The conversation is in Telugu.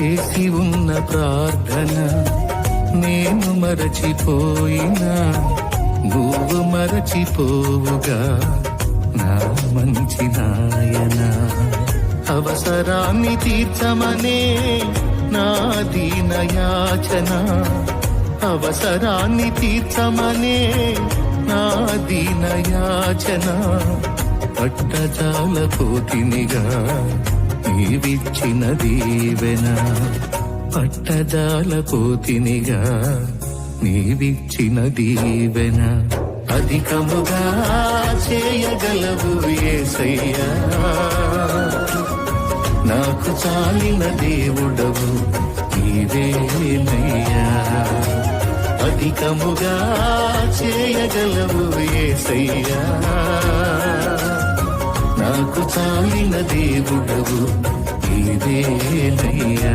చేసి ఉన్న ప్రార్థన నేను మరచిపోయినా. నువ్వు మరచిపోవుగా నా మంచి నాయన. అవసరాన్ని తీర్చమనే నా దీనయాచన అవసరాన్ని తీర్చమనే నా దీనయాచన పట్టజాల పోతినిగా నీవిచ్చిన దీవెన పట్టదాల పోతినిగా నీవిచ్చిన దీవెన అధికముగా చేయగలవు ఏసయ్యా. నాకు చాలిన దేవుడవు నీవేనయ్యా అధికముగా చేయగలవు ఏసయ్యా. నాకు చాలిన దేవుడవు. నీవేనయ్యా